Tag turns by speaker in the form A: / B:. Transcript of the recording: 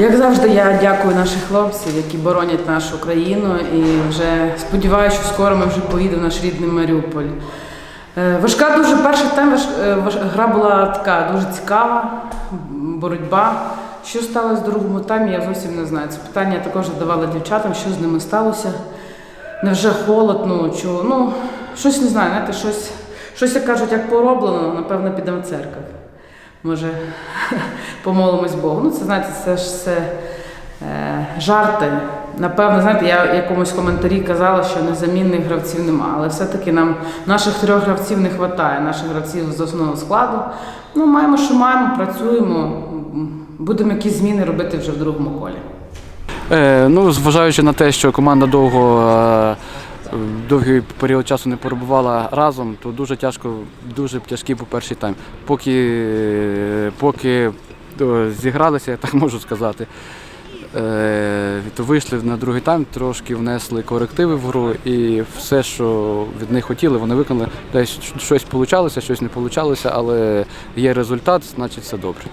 A: Як завжди, я дякую наших хлопців, які боронять нашу країну, і вже сподіваюся, що скоро ми вже поїдемо в наш рідний Маріуполь. Е, Важка дуже перший тайм важ- е, гра була така дуже цікава, боротьба. Що сталося в другому таймі, я зовсім не знаю. Це питання я також задавала дівчатам, що з ними сталося. Невже холод, ну чого? Ну, щось не знаю, знаєте, щось, щось як кажуть, як пороблено, напевно, підемо в церкву. Може, помолимось Богу. Ну, це знаєте, це ж все е, жарти. Напевно, знаєте, я якомусь коментарі казала, що незамінних гравців нема, але все-таки нам наших трьох гравців не вистачає, наших гравців з основного складу. Ну, маємо, що маємо, працюємо. Будемо якісь зміни робити вже в другому колі.
B: Е, ну, зважаючи на те, що команда довго е, довгий період часу не перебувала разом, то дуже тяжко, дуже тяжкий був перший тайм. Поки, поки е, зігралися, я так можу сказати. Е, то вийшли на другий тайм, трошки внесли корективи в гру і все, що від них хотіли, вони виконали. Десь щось вийшло, щось не вийшло, але є результат, значить все добре.